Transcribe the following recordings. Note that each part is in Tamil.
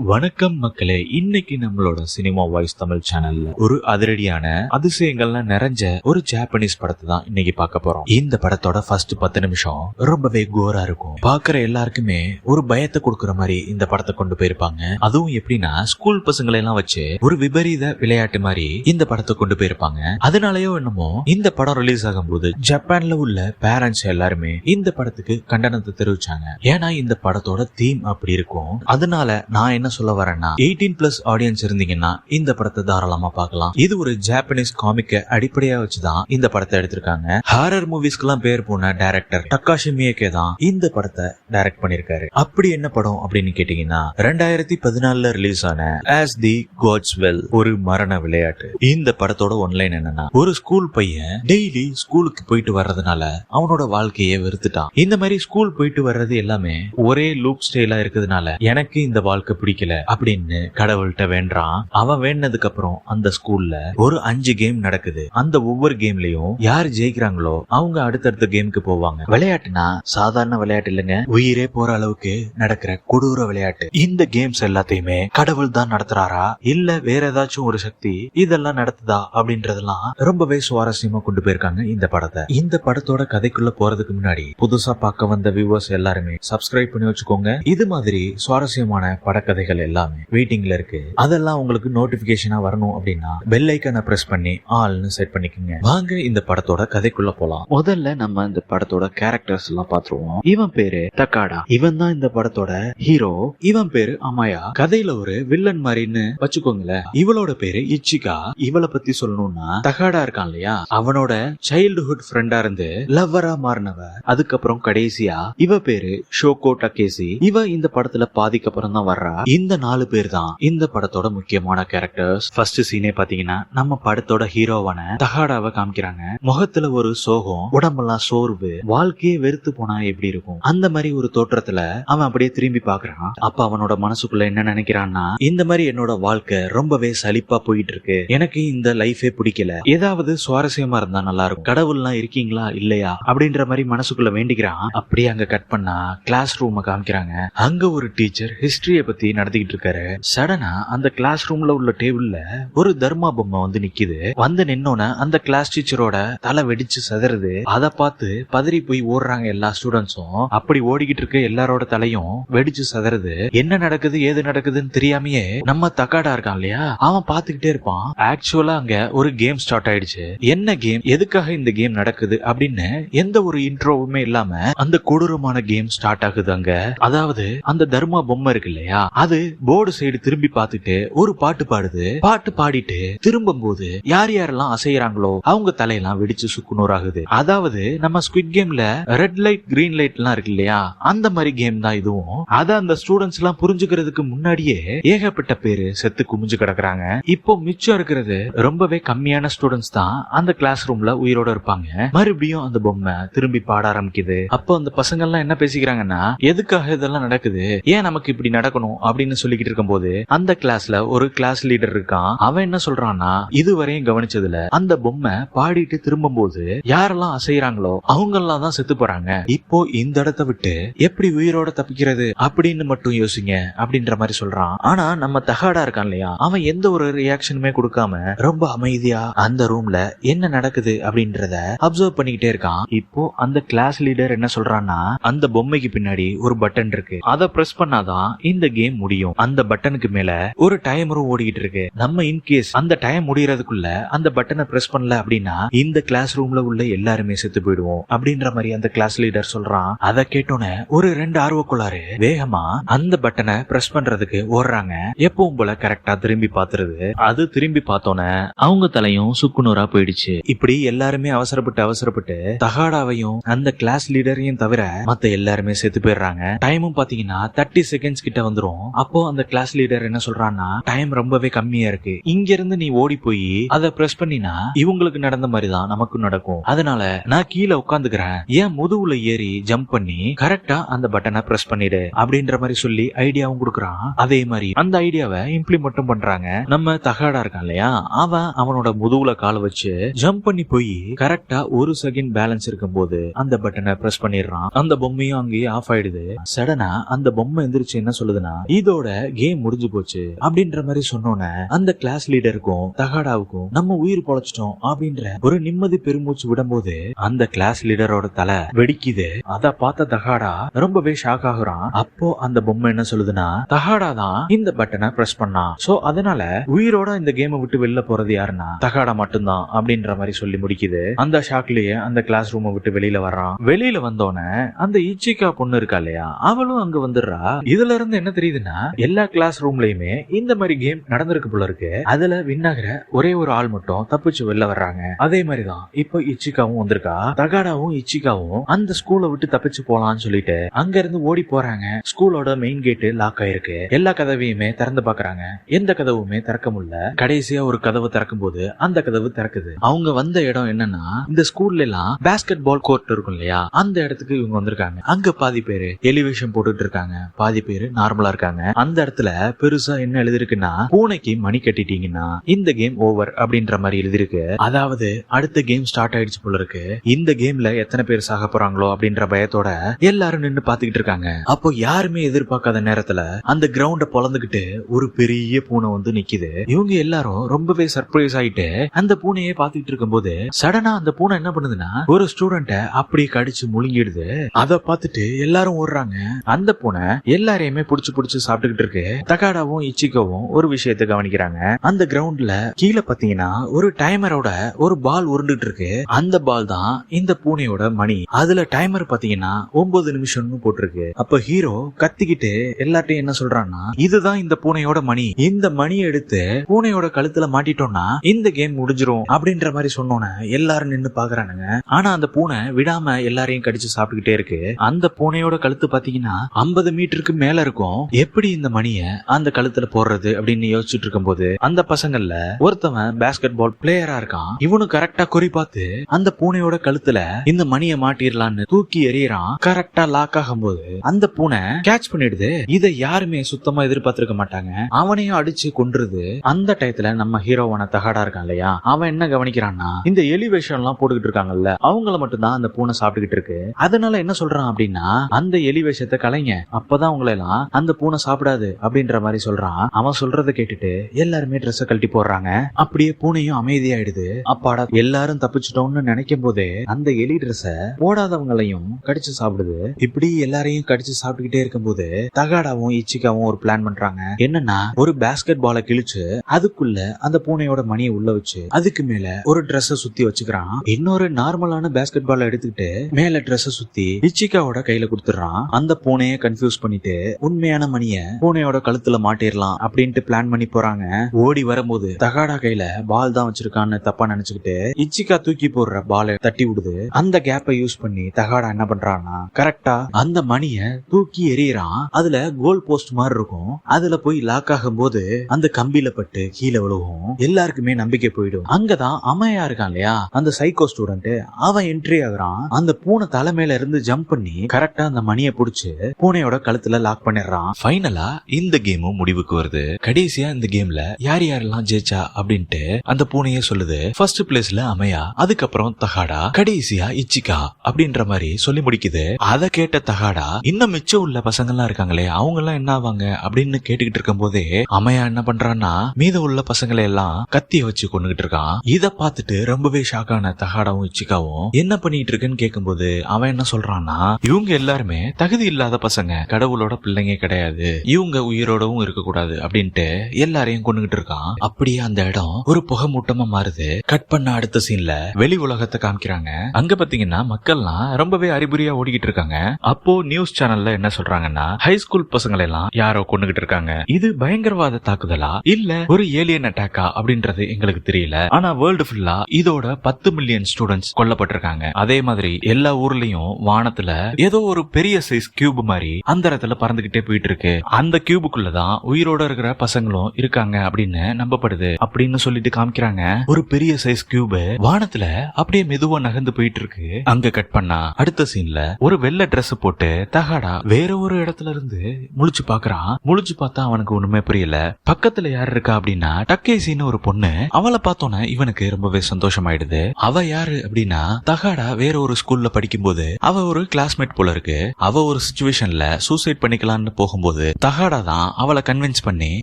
வணக்கம் மக்களே இன்னைக்கு நம்மளோட சினிமா வாய்ஸ் தமிழ் சேனல்ல ஒரு அதிரடியான அதிசயங்கள்லாம் நிறைஞ்ச ஒரு ஜாப்பனீஸ் படத்தை தான் இன்னைக்கு பார்க்க போறோம். இந்த படத்தோட ஃபர்ஸ்ட் பத்து நிமிஷம் ரொம்பவே கோரா இருக்கும். பாக்குற எல்லாருக்குமே ஒரு பயத்தை கொடுக்கற மாதிரி இந்த படத்தை கொண்டு போயிருப்பாங்க. அதுவும் எப்படின்னா ஸ்கூல் பசங்களை எல்லாம் வச்சு ஒரு விபரீத விளையாட்டு மாதிரி இந்த படத்தை கொண்டு போயிருப்பாங்க. அதனாலயோ என்னமோ இந்த படம் ரிலீஸ் ஆகும்போது ஜப்பான்ல உள்ள பேரண்ட்ஸ் எல்லாருமே இந்த படத்துக்கு கண்டனத்தை தெரிவிச்சாங்க. ஏன்னா இந்த படத்தோட தீம் அப்படி இருக்கும். அதனால நான் என்ன சொல்ல வரேன்னா எயிட்டீன் பிளஸ் ஆடியன்ஸ் இருந்தீங்கன்னா இந்த படத்தை தாராளமா பார்க்கலாம். இது ஒரு ஜாப்பனீஸ் காமிக்க அடிப்படையா வச்சுதான் இந்த படத்தை எடுத்திருக்காங்க. ஹாரர் மூவிஸ்க்கெல்லாம் பேர் போன டைரக்டர் டக்காஷி மியக்கே தான் இந்த படத்தை டைரக்ட் பண்ணிருக்காரு அப்படி என்ன படம் அப்படின்னு கேட்டீங்கன்னா ரெண்டாயிரத்தி பதினாலுல ரிலீஸ் ஆன ஆஸ் தி காட்ஸ் வெல் ஒரு மரண விளையாட்டு. இந்த படத்தோட ஒன்லைன் என்னன்னா ஒரு ஸ்கூல் பையன் டெய்லி ஸ்கூலுக்கு போயிட்டு வர்றதுனால அவனோட வாழ்க்கையை வெறுத்துட்டான். இந்த மாதிரி ஸ்கூல் போயிட்டு வர்றது எல்லாமே ஒரே லூப் ஸ்டைலா இருக்கிறதுனால எனக்கு இந்த வாழ்க்கை பிடிக்கல. அப்படின்னு கடவுள்கிட்ட வேண்டான் அவன் வேணதுக்கு அப்புறம் அந்த ஸ்கூல்ல ஒரு அஞ்சு கேம் நடக்குது. அந்த ஒவ்வொரு கேம்லயும் யார் ஜெயிக்கிறாங்களோ அவங்க அடுத்தடுத்த கேமுக்கு போவாங்க. விளையாட்டுனா சாதாரண விளையாட்டு இல்லைங்க. உயிரே போற அளவுக்கு நடக்கிற கொடூர விளையாட்டு. இந்த கேம்ஸ் எல்லாத்தையுமே கடவுள் தான் நடத்துறாரா? இல்ல வேற ஏதாச்சும் ஒரு சக்தி இதெல்லாம் நடத்துதா? அப்படின்றதெல்லாம் ரொம்பவே சுவாரஸ்யமா கொண்டு போயிருக்காங்க இந்த படத்தை. இந்த படத்தோட கதைக்குள்ள போறதுக்கு முன்னாடி புதுசா பார்க்க வந்த வியூவர்ஸ் எல்லாருமே சப்ஸ்கிரைப் பண்ணி வச்சுக்கோங்க. இது மாதிரி சுவாரஸ்யமான படக்கதை கதைகள் எல்லாமே வெயிட்டிங்ல இருக்கு. அதெல்லாம் உங்களுக்கு நோட்டிபிகேஷனா வரணும் அப்படின்னா பெல் ஐக்கனை பிரஸ் பண்ணி ஆல்னு செட் பண்ணிக்கோங்க. வாங்க இந்த படத்தோட கதைக்குள்ள போலாம். முதல்ல நம்ம இந்த படத்தோட கேரக்டர்ஸ் எல்லாம் பாத்துருவோம் இவன் பேரு தக்காடா. இவன் தான் இந்த படத்தோட ஹீரோ இவன் பேரு அமாயா. கதையில ஒரு வில்லன் மாதிரின்னு வச்சுக்கோங்களேன். இவளோட பேரு இச்சிகா. இவளை பத்தி சொல்லணும்னா தகாடா இருக்கான் இல்லையா? அவனோட சைல்டுஹுட் ஃப்ரெண்டா இருந்து லவ்வரா மாறினவ. அதுக்கப்புறம் கடைசியா இவ பேரு ஷோகோ டக்கேசி. இவ இந்த படத்துல பாதிக்கு அப்புறம் தான் வர்றா. இந்த நாலு பேர் தான் இந்த படத்தோட முக்கியமான கேரக்டர்ஸ் ஃபர்ஸ்ட் சீனே பாத்தீங்கன்னா நம்ம படத்தோட ஹீரோவான தகாடாவை காமிக்கிறாங்க. முகத்துல ஒரு சோகம் உடம்பெல்லாம் சோர்வு வாழ்க்கையே வெறுத்து போனா எப்படி இருக்கும்? அந்த மாதிரி ஒரு தோற்றத்துல அவன் அப்படியே திரும்பி பாக்குறான். அப்ப அவனோட மனசுக்குள்ள என்ன நினைக்கிறான்னா இந்த மாதிரி என்னோட வாழ்க்கை ரொம்பவே சலிப்பா போயிட்டு இருக்கு எனக்கு இந்த லைஃபே பிடிக்கல. ஏதாவது சுவாரஸ்யமா இருந்தா நல்லா இருக்கும் கடவுள்லாம் இருக்கீங்களா? இல்லையா? அப்படின்ற மாதிரி மனசுக்குள்ள வேண்டிக்கிறான். அப்படியே அங்க கட் பண்ணா கிளாஸ் ரூம் காமிக்கிறாங்க. அங்க ஒரு டீச்சர் ஹிஸ்டரிய பத்தி நடத்திக்கிட்டு இருக்காரு சடனா அந்த கிளாஸ் ரூம்ல உள்ள டேபிள்ல ஒரு தர்மா பொம்மை வந்து நிக்குது. வந்து நின்னோன அந்த கிளாஸ் டீச்சரோட தலை வெடிச்சு சதறது அதை பார்த்து பதறி போய் ஓடுறாங்க எல்லா ஸ்டூடெண்ட்ஸும் அப்படி ஓடிக்கிட்டு இருக்க எல்லாரோட தலையும் வெடிச்சு சதறது என்ன நடக்குது ஏது நடக்குதுன்னு தெரியாமயே நம்ம தக்காடா இருக்கான் இல்லையா? அவன் பாத்துக்கிட்டே இருப்பான். ஆக்சுவலா அங்க ஒரு கேம் ஸ்டார்ட் ஆயிடுச்சு. என்ன கேம் எதுக்காக இந்த கேம் நடக்குது அப்படின்னு எந்த ஒரு இன்ட்ரோவுமே இல்லாம அந்த கொடூரமான கேம் ஸ்டார்ட் ஆகுது அங்க. அதாவது அந்த தர்மா பொம்மை இருக்கு இல்லையா? அது போர்டு சைடு திரும்பி பார்த்துட்டு ஒரு பாட்டு பாடுது. பாட்டு பாடிட்டு திரும்பும் போது யார் யாரெல்லாம் அசைகிறாங்களோ அவங்க தலையெல்லாம் வெடிச்சு சுக்குநூறு ஆகுது அதாவது நம்ம ஸ்குவிட் கேம்ல ரெட் லைட் கிரீன் லைட் எல்லாம் இருக்கு இல்லையா? அந்த மாதிரி கேம் தான் இதுவும். அத அந்த ஸ்டூடெண்ட்ஸ் எல்லாம் புரிஞ்சுக்கிறதுக்கு முன்னாடியே ஏகப்பட்ட பேரு செத்து குமிஞ்சு கிடக்குறாங்க. இப்போ மிச்சம் இருக்கிறது ரொம்பவே கம்மியான ஸ்டூடெண்ட்ஸ் தான் அந்த கிளாஸ் ரூம்ல உயிரோட இருப்பாங்க. மறுபடியும் அந்த பொம்மை திரும்பி பாட ஆரம்பிக்குது. அப்போ அந்த பசங்க எல்லாம் என்ன பேசிக்கிறாங்கன்னா எதுக்காக இதெல்லாம் நடக்குது? ஏன் நமக்கு இப்படி நடக்கணும்? அப்படின்னு சொல்லிக்கிட்டு இருக்கும்போது அந்த கிளாஸ்ல ஒரு கிளாஸ் லீடர் இருக்கான். அவன் என்ன சொல்றான்னா இதுவரையும் கவனிச்சதுல அந்த பொம்மை பாடிட்டு திரும்பும் போது யாரெல்லாம் அசைறாங்களோ அவங்க எல்லாம் தான் செத்து போறாங்க. இப்போ இந்த இடத்த விட்டு எப்படி உயிரோட தப்பிக்கிறது அப்படின்னு மட்டும் யோசிங்க அப்படின்ற மாதிரி சொல்றான். ஆனா நம்ம தகாடா இருக்கான் இல்லையா? அவன் எந்த ஒரு ரியாக்ஷனுமே கொடுக்காம ரொம்ப அமைதியா அந்த ரூம்ல என்ன நடக்குது அப்படின்றத அப்சர்வ் பண்ணிக்கிட்டே இருக்கான். இப்போ அந்த கிளாஸ் லீடர் என்ன சொல்றான்னா அந்த பொம்மைக்கு பின்னாடி ஒரு பட்டன் இருக்கு. அதை பிரஸ் பண்ணாதான் இந்த கேம் முடியும். அந்த பட்டனுக்கு மேல ஒரு டைமரும் ஓடிக்கிட்டு இருக்கு. நம்ம இன்கேஸ் அந்த டைம் முடியறதுக்குள்ள அந்த பட்டனை பிரஸ் பண்ணல அப்படின்னா இந்த கிளாஸ் ரூம்ல உள்ள எல்லாருமே செத்து போயிடுவோம். அப்படின்ற மாதிரி அந்த கிளாஸ் லீடர் சொல்றான். அதை கேட்டோன்னு ஒரு ரெண்டு ஆர்வக்குள்ளாரு வேகமா அந்த பட்டனை பிரஸ் பண்றதுக்கு ஓடுறாங்க. எப்பவும் போல கரெக்டா திரும்பி பாத்துறது அது திரும்பி பார்த்தோன்னே அவங்க தலையும் சுக்குநூறா போயிடுச்சு. இப்படி எல்லாருமே அவசரப்பட்டு அவசரப்பட்டு தகாடாவையும் அந்த கிளாஸ் லீடரையும் தவிர மத்த எல்லாருமே செத்து போயிடுறாங்க. டைமும் பாத்தீங்கன்னா தேர்ட்டி செகண்ட்ஸ் கிட்ட வந்துரும். அப்போ அந்த கிளாஸ் லீடர் என்ன சொல்றான்னா டைம் ரொம்பவே கம்மியா இருக்கு. இங்க இருந்து நீ ஓடி போய் அதை பிரஸ் பண்ணினா இவங்களுக்கு நடந்த மாதிரி தான் நமக்கும் நடக்கும். அதனால நான் கீழே உட்காந்துக்கிறேன். ஏன் முதுகுல ஏறி ஜம்ப் பண்ணி கரெக்டா அந்த பட்டனை பிரஸ் பண்ணிடு. அப்படின்ற மாதிரி சொல்லி ஐடியாவும் கொடுக்குறான். அதே மாதிரி அந்த ஐடியாவை இம்ப்ளிமெண்ட்டும் பண்றாங்க. நம்ம தகாடா இருக்கான் இல்லையா? அவன் அவனோட முதுகுல கால வச்சு ஜம்ப் பண்ணி போய் கரெக்டா ஒரு செகண்ட் பேலன்ஸ் இருக்கும்போது அந்த பட்டனை பிரஸ் பண்ணிடுறான். அந்த பொம்மையும் அங்கேயே ஆஃப் ஆயிடுது. சடனா அந்த பொம்மை எந்திரிச்சு என்ன சொல்லுதுன்னா இதோட கேம் முடிஞ்சு போச்சு அப்படின்ற மாதிரி சொன்னோன்ன அந்த கிளாஸ் லீடருக்கும் தகாடாவுக்கும் நம்ம உயிர் பொழைச்சிட்டோம் அப்படின்ற ஒரு நிம்மதி பெருமூச்சு விடும்போது அந்த கிளாஸ் லீடரோட தலை வெடிக்குது. அத பார்த்த தகாடா ரொம்பவே ஷாக் ஆகுறான். அப்போ அந்த பொம்மை என்ன சொல்லுதுன்னா தகாடா தான் இந்த பட்டனை பிரஸ் பண்ணான் சோ அதனால உயிரோட இந்த கேமை விட்டு வெளில போறது யாருன்னா தகாடா மட்டும்தான் அப்படின்ற மாதிரி சொல்லி முடிக்குது. அந்த ஷாக்லயே அந்த கிளாஸ் ரூமை விட்டு வெளியில வர்றான். வெளியில வந்தோடனே அந்த இச்சிகா பொண்ணு இருக்கா இல்லையா? அவளும் அங்க வந்துடுறா. இதுல இருந்து என்ன தெரியுதுன்னா எல்லா கிளாஸ் ரூம்லயுமே இந்த மாதிரி கேம் நடந்திருக்கு போல இருக்கு. அதுல வின் ஆகிற ஒரே ஒரு ஆள் மட்டும் தப்பிச்சு வெளில வர்றாங்க. அதே மாதிரிதான் இப்போ இச்சிகாவும் வந்திருக்கா. தகாடாவும் இச்சிகாவும் அந்த ஸ்கூலை விட்டு தப்பிச்சு போலாம்னு சொல்லிட்டு அங்க இருந்து ஓடி போறாங்க. ஸ்கூலோட மெயின் கேட்டு லாக் ஆயிருக்கு. எல்லா கதவையுமே திறந்து பாக்குறாங்க. எந்த கதவுமே திறக்க முடியல. கடைசியா ஒரு கதவு திறக்கும் போது அந்த கதவு திறக்குது. அவங்க வந்த இடம் என்னன்னா இந்த ஸ்கூல்ல எல்லாம் பேஸ்கெட் பால் கோர்ட் இருக்கும் இல்லையா? அந்த இடத்துக்கு இவங்க வந்திருக்காங்க. அங்க பாதி பேரு எலிவேஷன் போட்டுட்டு இருக்காங்க. பாதி பேரு நார்மலா இருக்காங்க. அந்த இடத்துல பெருசா என்ன எழுதிருக்குன்னா பூனைக்கு மணி கட்டிட்டீங்கன்னா இந்த கேம் ஓவர் அப்படின்ற மாதிரி எழுதிருக்கு அதாவது அடுத்த கேம் ஸ்டார்ட் ஆயிடுச்சு போல இருக்கு. இந்த கேம்ல எத்தனை பேர் சாக போறாங்களோ அப்படின்ற பயத்தோட எல்லாரும் நின்னு பாத்துக்கிட்டு இருக்காங்க. அப்போ யாருமே எதிர்பார்க்காத நேரத்துல அந்த கிரவுண்ட பொழந்துகிட்டு ஒரு பெரிய பூனை வந்து நிக்குது. இவங்க எல்லாரும் ரொம்பவே சர்ப்ரைஸ் ஆயிட்டு அந்த பூனையே பாத்துக்கிட்டு இருக்கும்போது சடனா அந்த பூனை என்ன பண்ணுதுன்னா ஒரு ஸ்டூடெண்ட அப்படியே கடிச்சு முழுங்கிடுது. அத பார்த்துட்டு எல்லாரும் ஓடுறாங்க. அந்த பூனை எல்லாரையுமே புடிச்சு புடிச்சு சாப்பிட்டுக்கிட்டு இருக்கு. தகாடாவும் இச்சிக்கவும் ஒரு விஷயத்தை கவனிக்கிறாங்க. அந்த கிரவுண்ட்ல கீழே பாத்தீங்கன்னா ஒரு டைமரோட ஒரு பால் உருண்டுட்டு இருக்கு. அந்த பால் தான் இந்த பூனையோட மணி. அதுல டைமர் பாத்தீங்கன்னா ஒன்பது நிமிஷம்னு போட்டிருக்கு. அப்ப ஹீரோ கத்திக்கிட்டு எல்லார்ட்டையும் என்ன சொல்றான்னா இதுதான் இந்த பூனையோட மணி. இந்த மணியை எடுத்து பூனையோட கழுத்துல மாட்டிட்டோம்னா இந்த கேம் முடிஞ்சிரும். அப்படின்ற மாதிரி சொன்னோன்னு எல்லாரும் நின்னு பாக்குறானுங்க. ஆனா அந்த பூனை விடாம எல்லாரையும் கடிச்சு சாப்பிட்டுக்கிட்டே இருக்கு. அந்த பூனையோட கழுத்து பாத்தீங்கன்னா ஐம்பது மீட்டருக்கு மேல இருக்கும். எப்படி இந்த மணிய அந்த கழுத்துல போடுறது அப்படின்னு யோசிச்சுட்டு இருக்கும்போது அந்த பசங்கள்ல ஒருத்தவன் பேஸ்கெட் பால் பிளேயரா இருக்கான். இவனு கரெக்டா குறி பார்த்து அந்த பூனையோட கழுத்துல இந்த மணியை மாட்டிடலான்னு தூக்கி எறியறான். கரெக்டா லாக் ஆகும்போது அந்த பூனை கேட்ச் பண்ணிடுது. இதை யாருமே சுத்தமா எதிர்பார்த்திருக்க மாட்டாங்க. அவனையும் அடிச்சு கொன்றுது. அந்த டயத்துல நம்ம ஹீரோவான தகடா இருக்கான் இல்லையா? அவன் என்ன கவனிக்கிறான்னா இந்த எலிவேஷன் எல்லாம் போட்டுக்கிட்டு இருக்காங்கல்ல அவங்கள மட்டும்தான் அந்த பூனை சாப்பிட்டுக்கிட்டு இருக்கு. அதனால என்ன சொல்றான் அப்படின்னா அந்த எலிவேஷத்தை கலைங்க. அப்பதான் உங்களை எல்லாம் அந்த பூனை சாப்பிடாது அப்படின்ற மாதிரி சொல்றான். அவன் சொல்றதை கேட்டுட்டு எல்லாருமே ட்ரெஸ் கழட்டி போடுறாங்க. அப்படியே பூனையும் அமைதியாயிடுது. அப்பாடா எல்லாரும் தப்பிச்சிட்டோம்னு நினைக்கும் போதே அந்த எலி ட்ரெஸ்ஸ போடாதவங்களையும் கடிச்சு சாப்பிடுது. இப்படி எல்லாரையும் கடிச்சு சாப்பிட்டுக்கிட்டே இருக்கும்போது தகாடாவும் இச்சிக்காவும் ஒரு பிளான் பண்றாங்க. என்னன்னா ஒரு பேஸ்கெட் பாலை கிழிச்சு அதுக்குள்ள அந்த பூனையோட மணியை உள்ள வச்சு அதுக்கு மேல ஒரு ட்ரெஸ் சுத்தி வச்சுக்கிறான். இன்னொரு நார்மலான பேஸ்கெட் பால் எடுத்துக்கிட்டு மேல ட்ரெஸ் சுத்தி இச்சிக்காவோட கையில கொடுத்துறான் அந்த பூனைய கன்ஃபியூஸ் பண்ணிட்டு உண்மையான மணிய பூனையோட கழுத்துல மாட்டிடலாம் அப்படின்ட்டு பிளான் பண்ணி போறாங்க. ஓடி வரும்போது தகாடா கையில பால் தான் வச்சிருக்கான்னு தப்பா நினைச்சுக்கிட்டு இச்சிக்கா தூக்கி போடுற பாலை தட்டி விடுது. அந்த கேப்பை யூஸ் பண்ணி தகாடா என்ன பண்றான்னா கரெக்டா அந்த மணிய தூக்கி எறியறான். அதுல கோல் போஸ்ட் மாதிரி இருக்கும். அதுல போய் லாக் ஆகும் போது அந்த கம்பியில பட்டு கீழே விழுகும். எல்லாருக்குமே நம்பிக்கை போயிடும். அங்கதான் அமையா இருக்கான் இல்லையா? அந்த சைக்கோ ஸ்டூடெண்ட் அவன் என்ட்ரி ஆகுறான். அந்த பூனை தலைமையில இருந்து ஜம்ப் பண்ணி கரெக்டா அந்த மணியை புடிச்சு பூனையோட கழுத்துல லாக் பண்ணிடுறான். ஃபைனல் இந்த கேமும் முடிவுக்கு வருது. கடைசியா இந்த கேம்ல யார் யாரெல்லாம் ஜெயிச்சா அப்படின்ட்டு அந்த பூனையே சொல்லுது. ஃபர்ஸ்ட் பிளேஸ்ல அமையா அதுக்கப்புறம் தகாடா கடைசியா இச்சிகா அப்படின்ற மாதிரி சொல்லி முடிக்குது. அத கேட்ட தகாடா இன்னும் மிச்சம் உள்ள பசங்க எல்லாம் இருக்காங்களே அவங்க எல்லாம் என்ன ஆவாங்க? அப்படின்னு கேட்டுக்கிட்டு இருக்கும் போதே அமையா என்ன பண்றான்னா மீத உள்ள பசங்களை எல்லாம் கத்திய வச்சு கொண்டுகிட்டு இருக்கான். இத பார்த்துட்டு ரொம்பவே ஷாக்கான தகாடாவும் இச்சிகாவும் என்ன பண்ணிட்டு இருக்குன்னு கேட்கும்போது அவன் என்ன சொல்றான்னா இவங்க எல்லாருமே தகுதி இல்லாத பசங்க கடவுளோட பிள்ளைங்க கிடையாது. இவங்க உயிரோடவும் இருக்க கூடாது அப்படின்ட்டு எல்லாரையும் கொண்டுகிட்டு இருக்கான். அப்படியே அந்த இடம் ஒரு புகை மூட்டமா மாறுது. கட் பண்ண அடுத்த சீன்ல வெளி உலகத்தை காமிக்கிறாங்க. அங்க பாத்தீங்கன்னா மக்கள்லாம் ரொம்பவே அறிகுறியா ஓடிக்கிட்டு இருக்காங்க. அப்போ நியூஸ் சேனல்ல என்ன சொல்றாங்கன்னா ஹை ஸ்கூல் பசங்களை எல்லாம் யாரோ கொண்டுகிட்டு இருக்காங்க. இது பயங்கரவாத தாக்குதலா? இல்ல ஒரு ஏலியன் அட்டாக்கா அப்படின்றது எங்களுக்கு தெரியல. ஆனா வேர்ல்டு ஃபுல்லா இதோட பத்து மில்லியன் ஸ்டூடெண்ட்ஸ் கொல்லப்பட்டிருக்காங்க. அதே மாதிரி எல்லா ஊர்லயும் வானத்துல ஏதோ ஒரு பெரிய சைஸ் கியூப் மாதிரி அந்த இடத்துல பறந்துகிட்டே போயிட்டு இருக்கு. அந்த கியூபுக்குள்ளதான் உயிரோட இருக்கிற பசங்களும் இருக்காங்க அப்படின்னு நம்பப்படுது அப்படின்னு சொல்லிட்டு காமிக்கிறாங்க. ஒரு பெரிய சைஸ் கியூப் வானத்துல அப்படியே மெதுவா நகர்ந்து போயிட்டு இருக்கு. அங்க கட் பண்ணா அடுத்த சீன்ல ஒரு வெள்ளை ட்ரெஸ் போட்டு தகாடா வேற ஒரு இடத்துல இருந்து முழிச்சு பாக்குறான். முழிச்சு பார்த்தா அவனுக்கு ஒண்ணுமே புரியல. பக்கத்துல யார் இருக்கா அப்படின்னா டக்கேசின்னு ஒரு பொண்ணு அவளை பார்த்தோன்னே இவனுக்கு ரொம்பவே சந்தோஷமாயிடுது. அவ யாரு அப்படின்னா தகாடா வேற ஒரு ஸ்கூல்ல படிக்கும்போது அவ ஒரு கிளாஸ்மேட் போல இருக்கு. அவ ஒரு சுச்சுவேஷன்ல சூசைட் பண்ணிக்கலாம்னு போகும்போது தகாடா தான் அவளை கன்வின்ஸ் பண்ணி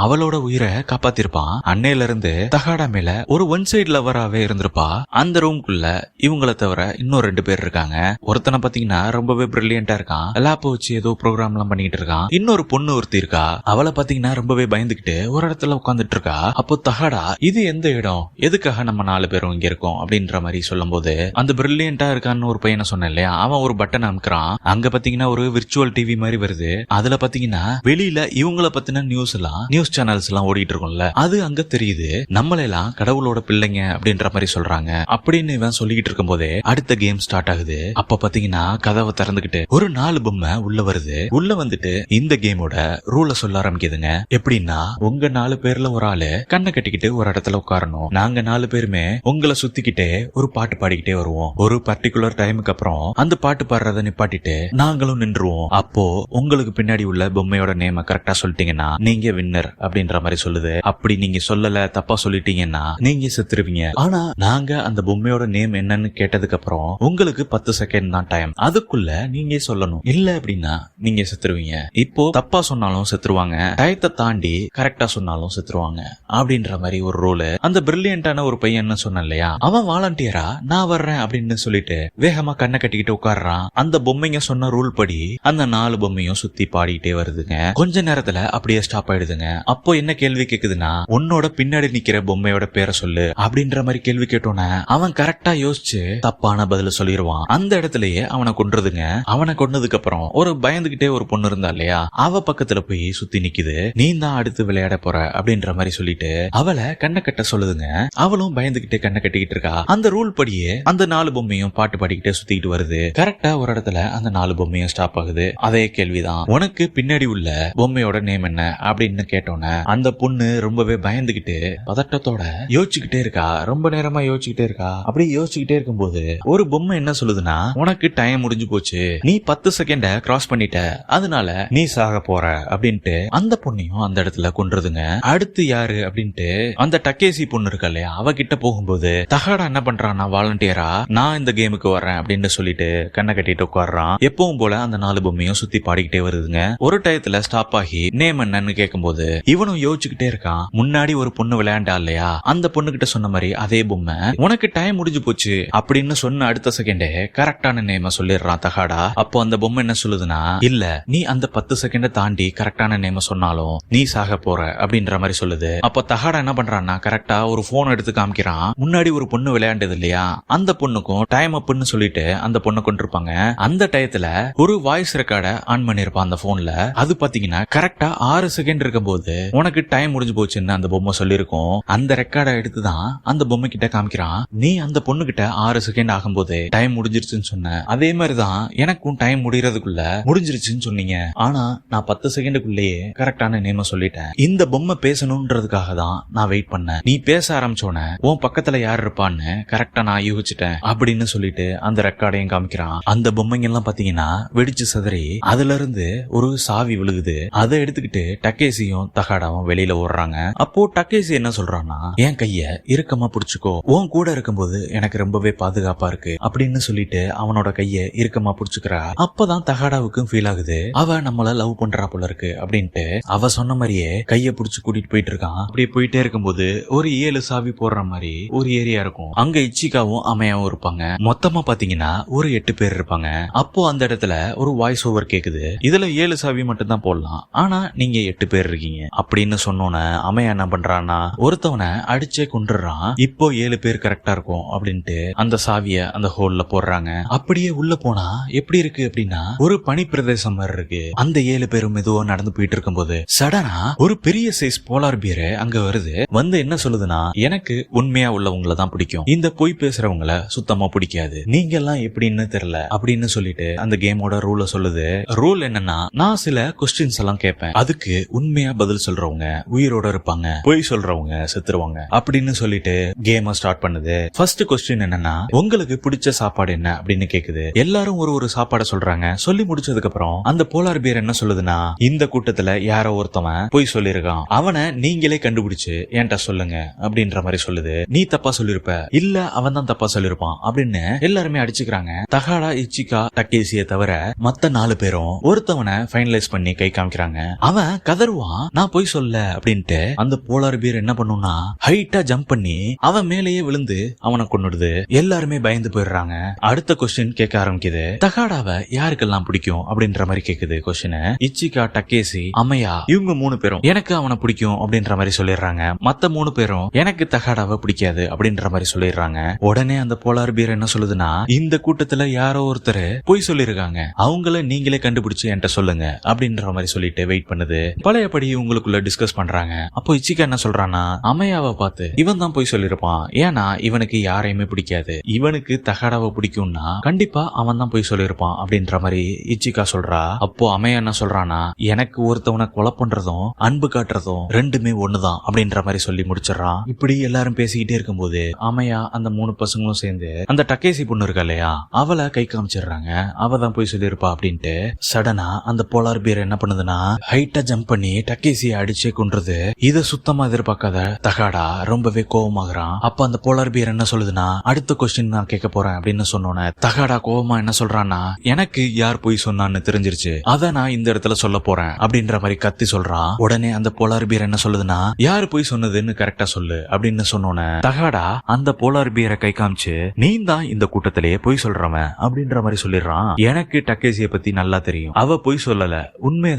அவளோட உயிரை காப்பாத்திருப்பான். அன்னையில இருந்து தகாடா மேல ஒரு ஒன் சைடு லவராவே இருந்திருப்பா. அந்த ரூம்குள்ள இவங்கள தவிர இன்னும் ரெண்டு பேர் இருக்காங்க. ஒருத்தனை பாத்தீங்கன்னா ரொம்பவே பிரில்லியண்டா இருக்கான். லேப் வச்சு ஏதோ ப்ரோக்ராம் எல்லாம் பண்ணிட்டு இருக்கான். இன்னொரு பொண்ணு ஒருத்தி இருக்கா. அவளை பாத்தீங்கன்னா ரொம்பவே பயந்துகிட்டு ஒரு இடத்துல உட்காந்துட்டு இருக்கா. அப்போ தகாடா இது எந்த இடம்? எதுக்காக நம்ம நாலு பேரும் இங்க இருக்கோம்? அப்படின்ற மாதிரி சொல்லும் போது அந்த பிரில்லியண்டா இருக்கான்னு ஒரு பையனை சொன்னேன் இல்லையா? அவன் ஒரு பட்டன் அமுக்கிறான். அங்க பாத்தீங்கன்னா ஒரு விர்ச்சுவல் டிவி மாதிரி வருது. அதுல பாத்தீங்கன்னா வெளியில இவங்கள பத்தின நியூஸ் எல்லாம் நியூஸ் சேனல்ஸ் எல்லாம் ஓடிட்டு இருக்கும்ல. அது அங்க தெரியுது. நம்மளெல்லாம் கடவுளோட பிள்ளைங்க அப்படின்ற மாதிரி சொல்றாங்க. அப்படின்னு இவன் சொல்லிக்கிட்டு இருக்கும் போதே அடுத்த கேம் ஸ்டார்ட் ஆகுது. அப்ப பாத்தீங்கன்னா கதவை திறந்துகிட்டு ஒரு நாலு பொம்மை உள்ள வருது. உள்ள வந்துட்டு இந்த கேமோட ரூல சொல்ல ஆரம்பிக்குதுங்க. எப்படின்னா உங்க நாலு பேர்ல ஒரு ஆளு கண்ணை கட்டிக்கிட்டு ஒரு இடத்துல உட்காரணும். நாங்க நாலு பேருமே உங்களை சுத்திக்கிட்டே ஒரு பாட்டு பாடிக்கிட்டே வருவோம். ஒரு பர்டிகுலர் டைமுக்கு அப்புறம் அந்த பாட்டு பாடுறத நிப்பாட்டிட்டு நாங்களும் நின்றுவோம். அப்போ உங்களுக்கு பின்னாடி உள்ள பொம்மையோட நேம கரெக்டா சொல்லிட்டீங்கன்னா நீங்க வின்னர் அப்படின்ற மாதிரி சொல்லுது. அப்படி நீங்க சொல்லல தப்பா சொல்லிட்டீங்கன்னா நீங்க செத்துருவீங்க. ஆனா நாங்க அந்த பொம்மையோட நேம் என்னன்னு கேட்டதுக்கு அப்புறம் உங்களுக்கு பத்து செகண்ட் தான் டைம் அதுக்குள்ள நீங்க சொல்லணும். இல்ல அப்படின்னா நீங்க செத்துருவீங்க. இப்போ தப்பா சொன்னாலும் செத்துருவாங்க. டயத்தை தாண்டி கரெக்டா சொன்னாலும் செத்துருவாங்க. அப்படின்ற மாதிரி ஒரு ரோல் அந்த பிரில்லியண்டான ஒரு பையன் சொன்னேன் இல்லையா? அவன் வாலண்டியரா நான் வர்றேன் அப்படின்னு சொல்லிட்டு வேகமா கண்ணை கட்டிக்கிட்டு உட்கார்றான். அந்த பொம்மைங்க சொன்ன ரூல் படி அந்த நாலு பொம்மையும் சுத்தி பாடிக்கிட்டே வருதுங்க. கொஞ்ச நேரத்துல அப்படியே ஸ்டாப் ஆயிடுதுங்க. அப்போ என்ன கேள்வி கேக்குதுன்னா உன்னோட பின்னாடி நிக்கிற பொம்மையோட பேரை சொல்லு அப்படின்ற மாதிரி கேள்வி கேட்டோன்னே அவன் கரெக்டா யோசிச்சு தப்பான பதில சொல்லிடுவான் அந்த இடத்துலயே அவனை கொன்றதுங்க. அவனை கொன்னதுக்கு அப்புறம் ஒரு பயந்துகிட்டே ஒரு பொண்ணு இருந்தா இல்லையா அவ பக்கத்துல போய் சுத்தி நிக்குது. நீ தான் அடுத்து விளையாட போற அப்படின்ற மாதிரி சொல்லிட்டு அவளை கண்ணை கட்ட சொல்லுதுங்க. அவளும் பயந்துகிட்டே கண்ணை கட்டிக்கிட்டு இருக்கா. அந்த ரூல் படியே அந்த நாலு பொம்மையும் பாட்டு பாடிக்கிட்டே சுத்திக்கிட்டு வருது. கரெக்டா ஒரு இடத்துல அந்த நாலு பொம்மையும் ஸ்டாப் ஆகுது. அதே கேள்விதான். உனக்கு பின்னாடி உள்ள பொம்மையோட நேம் என்ன அப்படின்னு கேட்டோன்னே அந்த பொண்ணு ரொம்பவே பயந்துகிட்டு பதட்டத்தோட யோசிச்சுக்கிட்டே இருக்கா. ரொம்ப நேரமா யோசிச்சுக்கிட்டே இருக்கா. அப்படி யோசிச்சுக்கிட்டே இருக்கும்போது ஒரு பொம்மை என்ன சொல்லுதுன்னா உனக்கு டைம் முடிஞ்சு போச்சு. நீ பத்து செகண்ட கிராஸ் பண்ணிட்ட. அதனால நீ சாக போற. அப்படின்ட்டு அந்த பொண்ணையும் அந்த இடத்துல கொன்றுதுங்க. அடுத்து யாரு அப்படின்ட்டு அந்த டக்கேசி பொண்ணு இருக்கா இல்லையா அவகிட்ட போகும்போது தகடா என்ன பண்றான்னா வாலண்டியரா நான் இந்த கேமுக்கு வர்றேன். அப்படின்னு சொல்லிட்டு கண்ணை கட்டிட்டு உட்கார்றான். எப்பவும் போல அந்த நாலு பொம்மையும் சுத்தி பாடிக்கிட்டே வருதுங்க. ஒரு டயத்துல ஸ்டாப் ஆகி நேம் என்னன்னு கேட்கும்போது இவனும் யோசிச்சுக்கிட்டே இருக்கான் முன்னாடி ஒரு பொண்ணு விளையாண்டா இல்லையா? அந்த பொண்ணு கிட்ட சொன்ன மாதிரி அதே பொம்மை. உனக்கு டைம் முடிஞ்சு போச்சு அப்படின்னு சொன்ன அடுத்த செகண்டே கரெக்டான நேம சொல்லிடுறான் தகாடா. அப்போ அந்த பொம்மை என்ன சொல்லுதுன்னா இல்ல நீ அந்த பத்து செகண்ட தாண்டி கரெக்டான நேம சொன்னாலும் நீ சாக போற அப்படின்ற மாதிரி சொல்லுது. அப்ப தகாடா என்ன பண்றான்னா கரெக்டா ஒரு போன் எடுத்து காமிக்கிறான். முன்னாடி ஒரு பொண்ணு விளையாண்டது இல்லையா? அந்த பொண்ணுக்கும் டைம் அப்னு சொல்லிட்டு அந்த பொண்ணை கொண்டிருப்பாங்க அந்த டயத்துல ஒரு வாய்ஸ் ரெக்கார்ட ஆன் பண்ணிருப்பான் அந்த போன்ல அது பாத்தீங்கன்னா கரெக்டா ஆறு செகண்ட் இருக்கும்போது உனக்கு டைம் முடிஞ்சு போச்சுன்னு அந்த பொம்மை சொல்லியிருக்கோம். அந்த ரெக்கார்டை எடுத்து தான் அந்த பொம்மை கிட்ட காமிக்கிறான். நீ அந்த பொண்ணு கிட்ட ஆறு செகண்ட் ஆகும்போது டைம் முடிஞ்சிருச்சுன்னு சொன்ன. அதே மாதிரிதான் எனக்கும் டைம் முடியறதுக்குள்ள முடிஞ்சிருச்சுன்னு சொன்னீங்க. ஆனா நான் பத்து செகண்டுக்குள்ளேயே கரெக்டான நேம சொல்லிட்டேன். இந்த பொம்மை பேசணும்ன்றதுக்காக தான் நான் வெயிட் பண்ணேன். நீ பேச ஆரம்பிச்சோன உன் பக்கத்துல யார் இருப்பான்னு கரெக்டா நான் யூகிச்சிட்டேன் அப்படின்னு சொல்லிட்டு அந்த ரெக்கார்டையும் காமிக்கிறான். அந்த பொம்மைங்க எல்லாம் பாத்தீங்கன்னா வெடிச்சு சிதறி அதுல இருந்து ஒரு சாவி விழுகுது. அதை எடுத்துக்கிட்டு டக்கேசியும் தகாடாவும் வெளியில ஓடுறாங்க. அப்போ டக்கேசி என்ன சொல்றான்னா என் கைய இறுக்கமா புடிச்சுக்கோ. உன் கூட இருக்கும்போது எனக்கு ரொம்பவே பாதுகாப்பா இருக்கு. அப்படின்னு சொல்லிட்டு அவனோட கைய இறுக்கமா புடிச்சுக்கிறா. அப்பதான் தகாடாவுக்கும் ஃபீல் ஆகுது. அவ நம்மள லவ் பண்றா போல இருக்கு அப்படின்ட்டு அவ சொன்ன மாதிரியே கைய புடிச்சு கூட்டிட்டு போயிட்டு இருக்கான். அப்படியே போயிட்டே இருக்கும்போது ஒரு ஏழு சாவி போடுற மாதிரி ஒரு ஏரியா இருக்கும். அங்க இச்சிகாவும் அமையாவும் இருப்பாங்க. மொத்தமா பாத்தீங்கன்னா ஒரு எட்டு பேர் இருப்பாங்க. அப்போ அந்த இடத்துல ஒரு வாய்ஸ் ஓவர் கேக்குது. இதுல ஏழு சாவி மட்டும் தான் போடலாம். ஆனா நீங்க எட்டு பேர் இருக்கீங்க. அப்படின்னு சொன்னோன்னே அமையா என்ன பண்றான்னா ஒருத்தவனை அடிச்சே கொண்டுறான் இப்போ ஏழு பேர் கரெக்டா இருக்கும் அப்படின்ட்டு அந்த சாவிய அந்த ஹோல்ல போடுறாங்க. அப்படியே உள்ள போனா எப்படி இருக்கு அப்படின்னா ஒரு பனி பிரதேசம் மாதிரி இருக்கு. அந்த ஏழு பேரும் மெதுவா நடந்து போயிட்டு இருக்கும்போது சடனா ஒரு பெரிய சைஸ் போலார் பியர் அங்க வருது. வந்து என்ன சொல்லுதுன்னா எனக்கு உண்மையா உள்ளவங்களை தான் பிடிக்கும். இந்த பொய் பேசுறவங்கள சுத்தமா பிடிக்காது. நீங்க எல்லாம் எப்படின்னு தெரியல அப்படின்னு சொல்லிட்டு அந்த கேமோட ரூல சொல்லுது. ரூல் என்னன்னா நான் சில கொஸ்டின் கொஸ்டின்ஸ் எல்லாம் கேட்பேன். அதுக்கு உண்மையா பதில் சொல்றவங்க உயிரோட இருப்பாங்க பொய் சொல்றவங்க செத்துருவாங்க அப்படின்னு சொல்லிட்டு கேம ஸ்டார்ட் பண்ணுது. ஃபர்ஸ்ட் கொஸ்டின் என்னன்னா உங்களுக்கு பிடிச்ச சாப்பாடு என்ன அப்படின்னு கேக்குது. எல்லாரும் ஒரு ஒரு சாப்பாடை சொல்றாங்க. சொல்லி முடிச்சதுக்கு அப்புறம் அந்த போலார் பியர் என்ன சொல்லுதுன்னா இந்த கூட்டத்துல யாரோ ஒருத்தவன் பொய் சொல்லியிருக்கான். அவனை நீங்களே கண்டுபிடிச்சு என்கிட்ட சொல்லுங்க அப்படின்ற மாதிரி சொல்லுது. நீ தப்பா சொல்லிருப்ப இல்ல அவன் தான் தப்பா சொல்லிருப்பான் அப்படின்னு எல்லாருமே அடிச்சுக்கிறாங்க. தகாடா இச்சிகா டக்கேசிய தவிர மத்த நாலு பேரும் ஒருத்தவனை ஃபைனலைஸ் பண்ணி கை காமிக்கிறாங்க. அவன் கதருவான் நான் போய் சொல்ல அப்படின்ட்டு அந்த போலார் பீர் என்ன பண்ணும்னா ஹைட்டா ஜம்ப் பண்ணி அவன் மேலேயே விழுந்து அவனை கொண்டுடுது எல்லாருமே பயந்து போயிடுறாங்க. அடுத்த கொஸ்டின் கேட்க ஆரம்பிக்குது. தகாடாவை யாருக்கெல்லாம் பிடிக்கும் அப்படின்ற மாதிரி கேக்குது கொஸ்டின் இச்சிகா டக்கேசி அம்மையா இவங்க மூணு பேரும் எனக்கு அவனை பிடிக்கும் அப்படின்ற மாதிரி சொல்லிடுறாங்க. மத்த மூணு பேரும் எனக்கு தகாடாவை பிடிக்காது அப்படின்ற மாதிரி சொல்லிடுறாங்க. உடனே அந்த போலார் பீர் என்ன சொல்லுதுன்னா இந்த கூட்டத்துல யாரோ ஒருத்தர் பொய் சொல்லிருக்காங்க. அவங்கள நீங்களே கண்டுபிடிச்சு என்கிட்ட சொல்லுங்க அப்படின்ற மாதிரி சொல்லிட்டு வெயிட் பண்ணுது. பழையபடி உங்களுக்குள்ள டிஸ்கஸ் பண்றாங்க. அப்போ இச்சிகா என்ன சொல்றான்னா அமையாவை பார்த்து இவன் தான் போய் சொல்லிருப்பான். ஏன்னா இவனுக்கு யாரையுமே பிடிக்காது. இவனுக்கு தகடாவை பிடிக்கும்னா கண்டிப்பா அவன் தான் போய் சொல்லிருப்பான் அப்படின்ற மாதிரி இச்சிகா சொல்றா. அப்போ அமையா என்ன சொல்றானா எனக்கு ஒருத்தவனை கொலை பண்றதும் அன்பு காட்டுறதும் ரெண்டுமே ஒண்ணுதான் அப்படின்ற மாதிரி சொல்லி முடிச்சிடறான் இப்படி எல்லாரும் பேசிக்கிட்டே இருக்கும்போது அமையா அந்த மூணு பசங்களும் சேர்ந்து அந்த டக்கேசி பொண்ணு இருக்கா இல்லையா அவளை கை காமிச்சிடுறாங்க. அவ தான் போய் சொல்லியிருப்பா அப்படின்ட்டு சடனா அந்த போலார் பீர் என்ன பண்ணுதுன்னா ஹைட்டா ஜம்ப் பண்ணி டக்கேசியை அடிச்சே கொன்றது. இத சுத்தமா எதிர்பார்க்காத தகாடா ரொம்பவே கோவமாகறான். அப்ப அந்த போலார் பீர் என்ன சொல்லுதுன்னா அடுத்த கொஸ்டின் நான் கேட்க போறேன் அப்படின்னு சொன்னோன்னே தகாடா கோவமா என்ன சொல்றான்னா எனக்கு யார் போய் சொன்னான்னு தெரிஞ்சிருச்சு. அத நான் இந்த இடத்துல சொல்ல போறேன் அப்படின்ற மாதிரி கத்தி சொல்றான் உடனே அந்த போலார் பியர் என்ன சொல்லுதுன்னா யார் போய் சொன்னதுன்னு கரெக்டா சொல்லு அப்படின்னு சொன்னோன்னே தகாடா அந்த போலார் பியரை கை காமிச்சு நீ தான் இந்த கூட்டத்திலேயே போய் சொல்றவன் அப்படின்ற மாதிரி சொல்லிடுறான். எனக்கு டக்கேசிய பத்தி நல்லா தெரியும். அவ போய் சொல்லல.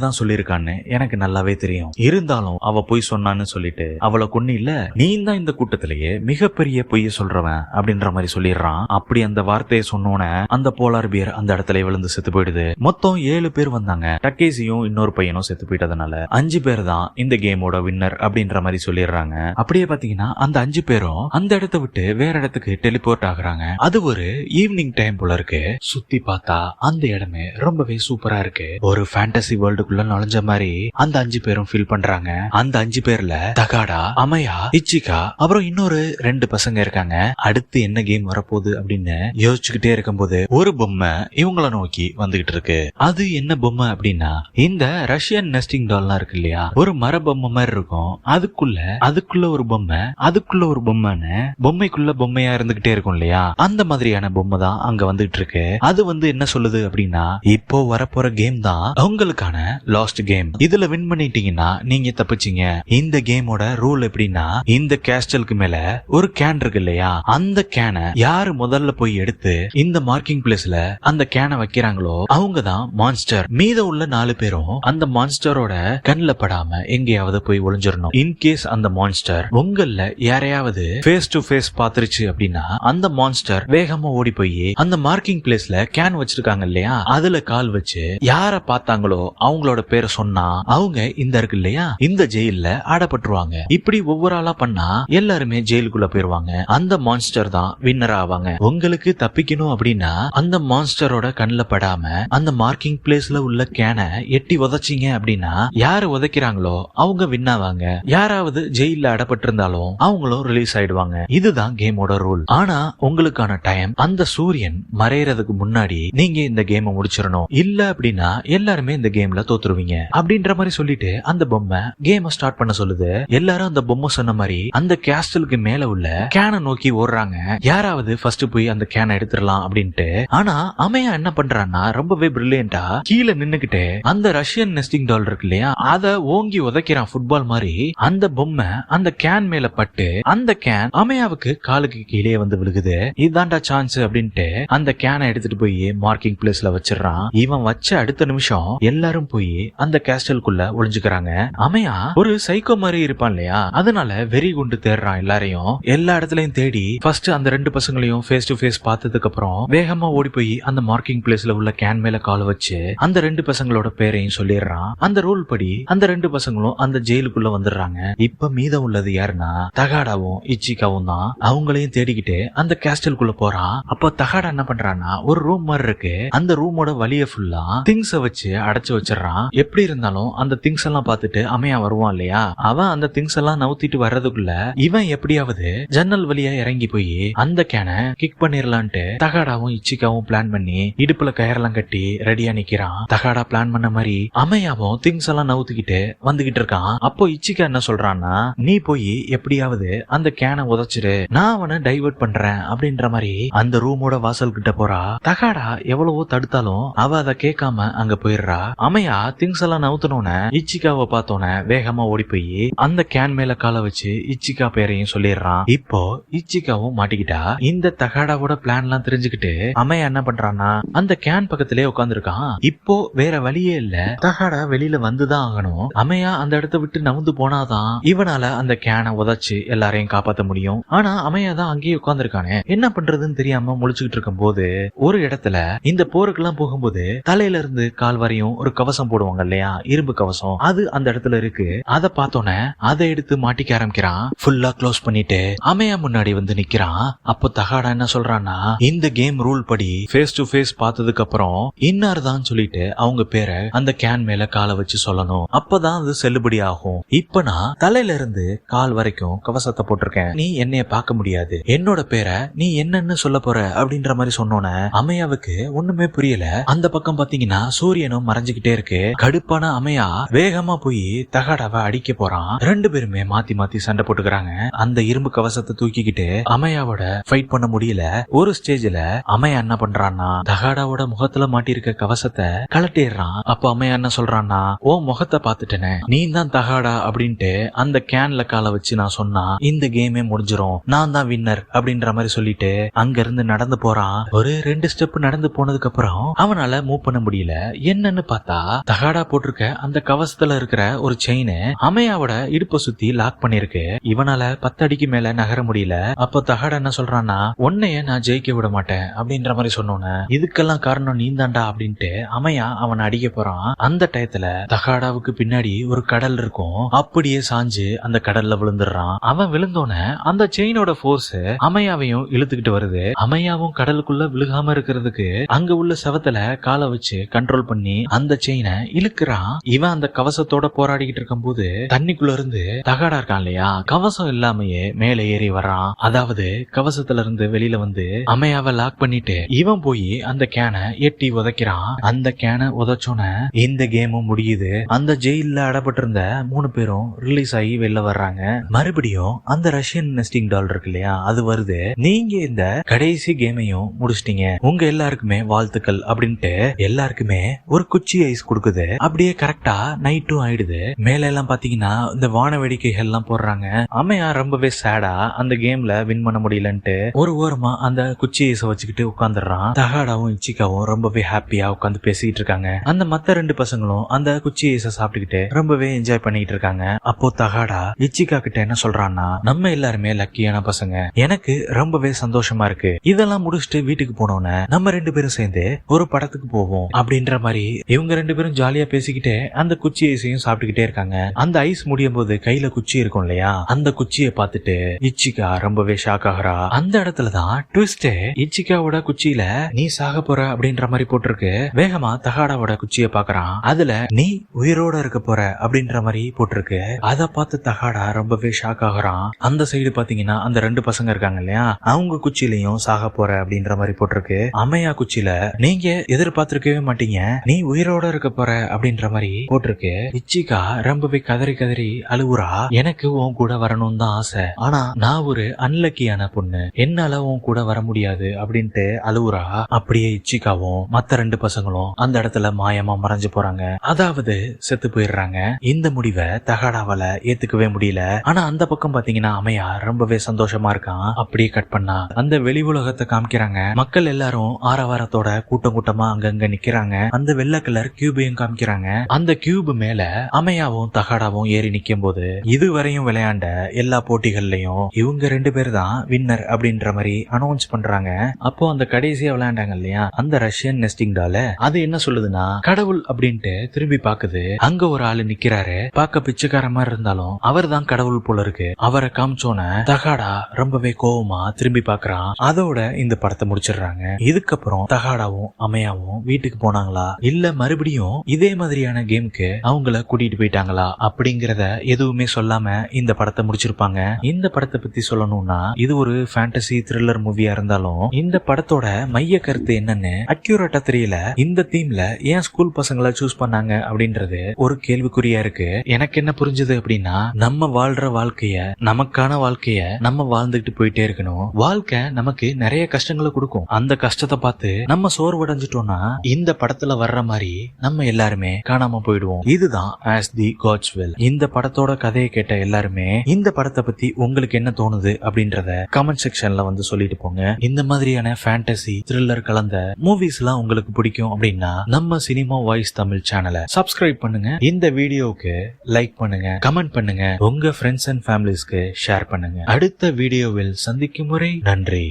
தான் சொல்லியிருக்கான்னு எனக்கு நல்லாவே தெரியும். இருந்தாலும் அவ பொய் சொன்னான்னு சொல்லிட்டு அவளை கொன்னு இல்ல நீ தான் இந்த கூட்டத்திலேயே மிகப்பெரிய பொய்ய சொல்றவன் அப்படின்ற மாதிரி சொல்லிடுறான். அப்படி அந்த வார்த்தையை சொன்னோன்னே அந்த போலார் பியர் அந்த இடத்துல விழுந்து செத்து போயிடுது. மொத்தம் ஏழு பேர் வந்தாங்க. டக்கேசியும் இன்னொரு பையனும் செத்து போயிட்டதுனால அஞ்சு பேர் தான் இந்த கேமோட வின்னர் அப்படின்ற மாதிரி சொல்லிடுறாங்க. அப்படியே பாத்தீங்கன்னா அந்த அஞ்சு பேரும் அந்த இடத்த விட்டு வேற இடத்துக்கு டெலிபோர்ட் ஆகுறாங்க. அது ஒரு ஈவினிங் டைம் போல இருக்கு. சுத்தி பார்த்தா அந்த இடமே ரொம்பவே சூப்பரா இருக்கு. ஒரு ஃபேண்டசி வேர்ல்டுக்குள்ள நுழைஞ்ச மாதிரி அந்த அஞ்சு பேரும் ஃபீல் பண்றாங்க. அந்த அஞ்சு பேர்ல தகாடா அமையா இச்சிகா அப்புறம் இன்னொரு ரெண்டு பசங்க இருக்காங்க. அடுத்து என்ன கேம் வரப்போகுது அப்படின்னு யோசிச்சுக்கிட்டே இருக்கும்போது ஒரு பொம்மை இவங்கள நோக்கி வந்துகிட்டு இருக்கு. அது என்ன பொம்மை அப்படின்னா இந்த ரஷ்யன் நெஸ்டிங் டால்லாம் இருக்கு இல்லையா? ஒரு மர பொம்மை மாதிரி இருக்கும். அதுக்குள்ள அதுக்குள்ள ஒரு பொம்மை அதுக்குள்ள ஒரு பொம்மைன்னு பொம்மைக்குள்ள பொம்மையா இருந்துகிட்டே இருக்கும் இல்லையா? அந்த மாதிரியான பொம்மை தான் அங்க வந்துகிட்டு இருக்கு. அது வந்து என்ன சொல்லுது அப்படின்னா இப்போ வரப்போற கேம் தான் அவங்களுக்கான லாஸ்ட் கேம் இதுல வின் பண்ணிட்டீங்கன்னா நீங்க தப்பிச்சீங்க. இந்த கேமோட ரூல் எப்படின்னா இந்த கேஸ்டலுக்கு மேல ஒரு கேன் இருக்கு இல்லையா? அந்த கேனை யாரு முதல்ல போய் எடுத்து இந்த மார்க்கிங் பிளேஸ்ல அந்த கேனை வைக்கிறாங்களோ அவங்க தான் மான்ஸ்டர் மீத உள்ள நாலு பேரும் அந்த மான்ஸ்டரோட கண்ணுல படாம எங்கேயாவது போய் ஒளிஞ்சிடணும் இன்கேஸ் அந்த மான்ஸ்டர் உங்கள யாரையாவது ஃபேஸ் டு ஃபேஸ் பாத்துருச்சு அப்படின்னா அந்த மான்ஸ்டர் வேகமா ஓடி போய் அந்த மார்க்கிங் பிளேஸ்ல கேன் வச்சிருக்காங்க இல்லையா? அதுல கால் வச்சு யார பார்த்தாங்களோ அவங்க அவங்களோட பேரை சொன்னா அவங்க இந்த இருக்கு இல்லையா? இந்த ஜெயில்ல ஆடப்பட்டுருவாங்க. இப்படி ஒவ்வொரு ஆளா பண்ணா எல்லாருமே ஜெயிலுக்குள்ள போயிருவாங்க. அந்த மான்ஸ்டர் தான் வின்னர் ஆவாங்க. உங்களுக்கு தப்பிக்கணும் அப்படின்னா அந்த மான்ஸ்டரோட கண்ணுல படாம அந்த மார்க்கிங் பிளேஸ்ல உள்ள கேனை எட்டி உதைச்சிங்க அப்படின்னா யாரு உதைக்கிறாங்களோ அவங்க வின் ஆவாங்க. யாராவது ஜெயில அடப்பட்டிருந்தாலும் அவங்களும் ரிலீஸ் ஆயிடுவாங்க. இதுதான் கேமோட ரூல் ஆனா உங்களுக்கான டைம் அந்த சூரியன் மறையறதுக்கு முன்னாடி நீங்க இந்த கேமை முடிச்சிடணும். இல்ல அப்படின்னா எல்லாருமே இந்த கேம்ல தோத்துருவீங்க. அப்படின்ற மாதிரி சொல்லிட்டு அந்த பொம்மை கேமை ஸ்டார்ட் பண்ண சொல்லுது. எல்லாரும் அந்த பொம்மை சொன்ன மாதிரி அந்த கேஸ்டலுக்கு மேல உள்ள கேனை நோக்கி ஓடுறாங்க. யாராவது ஃபர்ஸ்ட் போய் அந்த கேனை எடுத்துடலாம் அப்படின்ட்டு. ஆனா அமையா என்ன பண்றான்னா ரொம்பவே பிரில்லியண்டா கீழே நின்னுகிட்டு அந்த ரஷ்யன் நெஸ்டிங் டால் இருக்கு இல்லையா அத ஓங்கி உதைக்கிறான் ஃபுட்பால் மாதிரி. அந்த பொம்மை அந்த கேன் மேல பட்டு அந்த கேன் அமையாவுக்கு காலுக்கு கீழே வந்து விழுகுது. இதான்டா சான்ஸ் அப்படின்ட்டு அந்த கேனை எடுத்துட்டு போய் மார்க்கிங் பிளேஸ்ல வச்சிடறான். இவன் வச்ச அடுத்த நிமிஷம் எல்லாரும் போய் அந்த கேஸ்டலுக்குள்ள ஒளிஞ்சுக்கிறாங்க. அமையா ஒரு சைக்கோ மாதிரி இருப்பான் இல்லையா? அதனால வெறி குண்டு தேடுறான் எல்லாரையும். எல்லா இடத்துலயும் தேடி ஃபர்ஸ்ட் அந்த ரெண்டு பசங்களையும் ஃபேஸ் டு ஃபேஸ் பார்த்ததுக்கு அப்புறம் வேகமா ஓடி போய் அந்த மார்க்கிங் பிளேஸ்ல உள்ள கேன் மேல கால வச்சு அந்த ரெண்டு பசங்களோட பேரையும் சொல்லிடுறான். அந்த ரூல் படி அந்த ரெண்டு பசங்களும் அந்த ஜெயிலுக்குள்ள வந்துடுறாங்க. இப்ப மீதம் உள்ளது யாருன்னா தகாடாவும் இச்சிகாவும் தான். அவங்களையும் தேடிக்கிட்டு அந்த கேஸ்டலுக்குள்ள போறான். அப்ப தகாடா என்ன பண்றான்னா ஒரு ரூம் மாதிரி இருக்கு. அந்த ரூமோட வழிய ஃபுல்லா திங்ஸ வச்சு அடைச்சு வச்சிடறான். எப்படி இருந்தாலும் அந்த திங்ஸ் எல்லாம் பார்த்துட்டு அமையா வருவான் இல்லையா? அவன் அந்த திங்ஸ் எல்லாம் நவுத்திட்டு வர்றதுக்குள்ள இவன் எப்படியாவது ஜன்னல் வழியா இறங்கி போய் அந்த கேனை கிக் பண்ணிடலான்ட்டு தகாடாவும் இச்சிக்காவும் பிளான் பண்ணி இடுப்புல கயரெல்லாம் கட்டி ரெடியா நிக்கிறான். தகாடா பிளான் பண்ண மாதிரி அமையாவும் திங்ஸ் எல்லாம் நவுத்திக்கிட்டு வந்துகிட்டு இருக்கான். அப்போ இச்சிக்கா என்ன சொல்றான்னா நீ போய் எப்படியாவது அந்த கேனை உதைச்சிரு. நான் அவனை டைவர்ட் பண்றேன். அப்படின்ற மாதிரி அந்த ரூமோட வாசல் கிட்ட போறா. தகாடா எவ்வளவோ தடுத்தாலும் அவ அதை கேட்காம அங்க போயிடுறா. அமையா திங்ஸ் எல்லாம் நவுத்தனோன்னு இச்சிகாவை பார்த்தோன்னே வேகமா ஓடி போய் அந்த கேன் மேல கால வச்சு இச்சிகா பேரையும் சொல்லிடுறான். இப்போ இச்சிகாவும் மாட்டிக்கிட்டா இந்த தகாடாவோட பிளான் எல்லாம் தெரிஞ்சுக்கிட்டு அமைய என்ன பண்றான்னா அந்த கேன் பக்கத்திலே உட்காந்துருக்கான் இப்போ வேற வழியே இல்ல. தகாடா வெளியில வந்துதான் ஆகணும். அமையா அந்த இடத்த விட்டு நவுந்து போனாதான் இவனால அந்த கேனை உதச்சு எல்லாரையும் காப்பாத்த முடியும். ஆனா அமையா தான் அங்கேயே உட்காந்துருக்கானே என்ன பண்றதுன்னு தெரியாம முழிச்சுக்கிட்டு இருக்கும் போது ஒரு இடத்துல இந்த போருக்கெல்லாம் போகும்போது தலையில இருந்து கால் வரையும் ஒரு கவசம் போடுவாங்க இல்லையா இரும்பு கவசம். அது அந்த இடத்துல இருக்கு. அதை பார்த்தோன்னே அதை எடுத்து மாட்டிக்க ஆரம்பிக்கிறான். ஃபுல்லா க்ளோஸ் பண்ணிட்டு அமையா முன்னாடி வந்து நிக்கிறான். அப்போ தகாடா என்ன சொல்றான்னா இந்த கேம் ரூல் படி ஃபேஸ் டு ஃபேஸ் பார்த்ததுக்கு அப்புறம் இன்னார் தான் சொல்லிட்டு அவங்க பேரை அந்த கேன் மேல காலை வச்சு சொல்லணும். அப்பதான் அது செல்லுபடி ஆகும். இப்ப நான் தலையில இருந்து கால் வரைக்கும் கவசத்தை போட்டிருக்கேன். நீ என்னைய பார்க்க முடியாது. என்னோட பேரை நீ என்னன்னு சொல்ல போற அப்படின்ற மாதிரி சொன்னோன்ன அமையாவுக்கு ஒண்ணுமே புரியல. அந்த பக்கம் பாத்தீங்கன்னா சூரியனும் மறைஞ்சுகிட்டே இருக்கு. கடுப்பான அமையா வேகமா போய் தகடாவை அடிக்க போறான். ரெண்டு பேருமே மாத்தி மாத்தி சண்டை போட்டுக்கிறாங்க. அந்த இரும்பு கவசத்தை தூக்கிக்கிட்டு அமையாவோட ஃபைட் பண்ண முடியல. ஒரு ஸ்டேஜ்ல அமையா என்ன பண்றான்னா தகாடாவோட முகத்துல மாட்டியிருக்க கவசத்தை கலட்டிடுறான் அப்ப அமையா என்ன சொல்றான்னா ஓ முகத்தை பாத்துட்டேனே நீ தான் தகாடா அப்படின்ட்டு அந்த கேன்ல கால வச்சு நான் சொன்னா இந்த கேமே முடிஞ்சிரும். நான் தான் வின்னர் அப்படின்ற மாதிரி சொல்லிட்டு அங்க இருந்து நடந்து போறான். ஒரு ரெண்டு ஸ்டெப் நடந்து போனதுக்கு அப்புறம் அவனால மூவ் பண்ண முடியல. என்னன்னு பார்த்தா தகாடா போட்டிருக்க அந்த கவசத்துல இருக்கிற ஒரு செயின் அமையாவோட இடுப்பை சுத்தி லாக் பண்ணிருக்கு இவனால பத்து அடிக்கு மேல நகர முடியல. அப்ப தகாடா என்ன சொல்றான்னா உன்னைய நான் ஜெயிக்க விட மாட்டேன். அப்படின்ற மாதிரி சொன்னோன்னே இதுக்கெல்லாம் காரணம் நீ தாண்டா அப்படின்ட்டு அமையா அவனை அடிக்க போறான். அந்த டயத்துல தகாடாவுக்கு பின்னாடி ஒரு கடல் இருக்கும். அப்படியே சாஞ்சு அந்த கடல்ல விழுந்துடுறான். அவன் விழுந்தோன அந்த செயினோட போர்ஸ் அமையாவையும் இழுத்துக்கிட்டு வருது. அமையாவும் கடலுக்குள்ள விழுகாம இருக்கிறதுக்கு அங்க உள்ள செவத்துல காலை வச்சு கண்ட்ரோல் பண்ணி அந்த செயினை இழுக்கிறான். இவன் அந்த கவசத்தோட போராடிக்கிட்டு இருக்கும்போது தண்ணிக்குள்ள இருந்து தகாடா இருக்கான் இல்லையா? கவசம் இல்லாமயே மேலே ஏறி வர்றான். அதாவது கவசத்துல இருந்து வெளியில வந்து அமையாவை லாக் பண்ணிட்டு இவன் போய் அந்த கேனை எட்டி உதைக்கிறான். அந்த கேனை உதைச்சோன இந்த கேமும் முடியுது. அந்த ஜெயில அடப்பட்டிருந்த மூணு பேரும் ரிலீஸ் ஆகி வெளில வர்றாங்க. மறுபடியும் அந்த ரஷ்யன் நெஸ்டிங் டால் இருக்கு இல்லையா? அது வருது. நீங்க இந்த கடைசி கேமையும் முடிச்சிட்டீங்க. உங்க எல்லாருக்குமே வாழ்த்துக்கள் அப்படின்ட்டு எல்லாருக்குமே ஒரு குச்சி ஐஸ் கொடுக்குது அப்படியே கரெக்டா நைட்டும் ஆயிடுது. மேல எல்லாம் பாத்தீங்கன்னா இந்த வான வேடிக்கைகள் எல்லாம் போடுறாங்க. அம்மையா ரொம்பவே சேடா அந்த கேம்ல வின் பண்ண முடியலன்ட்டு ஒரு ஓரமா அந்த குச்சி ஐஸ வச்சுக்கிட்டு உட்காந்துடுறான் தகாடாவும் இச்சிக்காவும் ரொம்பவே ஹாப்பியா உட்காந்து பேசிக்கிட்டு இருக்காங்க. அந்த மத்த ரெண்டு பசங்களும் அந்த குச்சி ஐஸ சாப்பிட்டுக்கிட்டு ரொம்பவே என்ஜாய் பண்ணிட்டு இருக்காங்க. அப்போ தகாடா இச்சிகா கிட்ட என்ன சொல்றான்னா நம்ம எல்லாருமே லக்கியான பசங்க. எனக்கு ரொம்பவே சந்தோஷமா இருக்கு. இதெல்லாம் முடிச்சுட்டு வீட்டுக்கு போனோன்னு நம்ம ரெண்டு பேரும் சேர்ந்து ஒரு படத்துக்கு போவோம். அப்படின்ற மாதிரி இவங்க ரெண்டு பேரும் ஜாலியா பேசிக்கிட்டே அந்த குச்சி ஐஸையும் சாப்பிட்டுக்கிட்டே இருக்காங்க. அந்த ஐஸ் முடியும் போது கையில குச்சி இருக்கும் இல்லையா? அந்த குச்சியை பார்த்துட்டு இச்சிகா ரொம்பவே ஷாக் ஆகுறா. அந்த இடத்துலதான் ட்விஸ்ட் இச்சிகாவோட குச்சியில நீ சாக போற அப்படின்ற மாதிரி போட்டிருக்கு. வேகமா தகாடாவோட குச்சியை பாக்குறான் அதுல நீ உயிரோட இருக்க போற அப்படின்ற மாதிரி போட்டிருக்கு. அதை பார்த்து தகாடா ரொம்பவே ஷாக் ஆகுறான். அந்த சைடு பாத்தீங்கன்னா அந்த ரெண்டு பசங்க இருக்காங்க இல்லையா? அவங்க குச்சியிலையும் சாக போற அப்படின்ற மாதிரி போட்டிருக்கு. அம்மையா குச்சியில நீங்க எதிர்பார்த்திருக்கவே மாட்டீங்க. நீ உயிரோட இருக்க போற அப்படின்ற மாதிரி போட்டிருக்கு. இச்சிகா ரொம்பவே கதறி கதறி அழுவுறா எனக்கு உன் கூட வரணும்னு தான் ஆசை. ஆனா நான் ஒரு அன்லக்கியான பொண்ணு. என்னால உன் கூட வர முடியாது அப்படின்ட்டு அழுவுறா அப்படியே இச்சிகாவும் மத்த ரெண்டு பசங்களும் அந்த இடத்துல மாயமா மறைஞ்சு போறாங்க. அதாவது செத்து போயிடுறாங்க. இந்த முடிவை தகடாவால ஏத்துக்கவே முடியல. ஆனா அந்த பக்கம் பாத்தீங்கன்னா அமையா ரொம்பவே சந்தோஷமா இருக்கான். அப்படியே கட் பண்ணா. அந்த வெளி உலகத்தை காமிக்கிறாங்க. மக்கள் எல்லாரும் ஆரவாரத்தோட கூட்டம் கூட்டமா அங்கங்க நிக்கிறாங்க. அந்த வெள்ளை கலர் அப்படின்னு காமிக்கிறாங்க. அந்த கியூப் மேல அமையாவும் தகாடாவும் ஏறி நிக்கும் போது இதுவரையும் விளையாண்ட எல்லா போட்டிகள்லயும் இவங்க ரெண்டு பேர் தான் வின்னர் அப்படின்ற மாதிரி அனௌன்ஸ் பண்றாங்க. அப்போ அந்த கடைசியா விளையாண்டாங்க இல்லையா? அந்த ரஷ்யன் நெஸ்டிங் டால அது என்ன சொல்லுதுன்னா கடவுள் அப்படின்ட்டு திரும்பி பாக்குது. அங்க ஒரு ஆளு நிக்கிறாரு. பார்க்க பிச்சைக்கார மாதிரி இருந்தாலும் அவர் தான் கடவுள் போல இருக்கு. அவரை காமிச்சோன தகாடா ரொம்பவே கோவமா திரும்பி பாக்குறான். அதோட இந்த படத்தை முடிச்சிடுறாங்க. இதுக்கப்புறம் தகாடாவும் அமையாவும் வீட்டுக்கு போனாங்களா? இல்ல மறுபடியும் இதே மாதிரியான கேம்க்கு அவங்கள கூட்டிட்டு போயிட்டாங்களா அப்படிங்கறத எதுவுமே சொல்லாம இந்த படத்தை முடிச்சிருப்பாங்க. இந்த படத்தை பத்தி சொல்லணும்னா இது ஒரு ஃபேண்டசி த்ரில்லர் மூவியா இருந்தாலும் இந்த படத்தோட மைய கருத்து என்னன்னு அக்யூரேட்டா தெரியல. இந்த தீம்ல ஏன் ஸ்கூல் பசங்களை சூஸ் பண்ணாங்க அப்படின்றது ஒரு கேள்விக்குறியா இருக்கு. எனக்கு என்ன புரிஞ்சது அப்படின்னா நம்ம வாழ்ற வாழ்க்கைய நமக்கான வாழ்க்கைய நம்ம வாழ்ந்துகிட்டு போயிட்டே இருக்கணும். வாழ்க்கை நமக்கு நிறைய கஷ்டங்களை கொடுக்கும். அந்த கஷ்டத்தை பார்த்து நம்ம சோர்வடைஞ்சிட்டோம்னா இந்த படத்துல வர்ற மாதிரி நம்ம எல்லாருமே காணாம போயிடுவோம். இதுதான் ஆஸ் தி காட்ஸ் வில் இந்த படத்தோட கதையை கேட்ட எல்லாருமே இந்த படத்தை பத்தி உங்களுக்கு என்ன தோணுது அப்படின்றத கமெண்ட் செக்ஷன்ல வந்து சொல்லிட்டு போங்க. இந்த மாதிரியான ஃபேண்டசி த்ரில்லர் கலந்த மூவிஸ் எல்லாம் உங்களுக்கு பிடிக்கும் அப்படின்னா நம்ம சினிமா வாய்ஸ் தமிழ் சேனலை சப்ஸ்கிரைப் பண்ணுங்க. இந்த வீடியோவுக்கு லைக் பண்ணுங்க கமெண்ட் பண்ணுங்க. உங்க ஃப்ரெண்ட்ஸ் அண்ட் ஃபேமிலிஸ்க்கு ஷேர் பண்ணுங்க. அடுத்த வீடியோவில் சந்திக்கும் முறை நன்றி.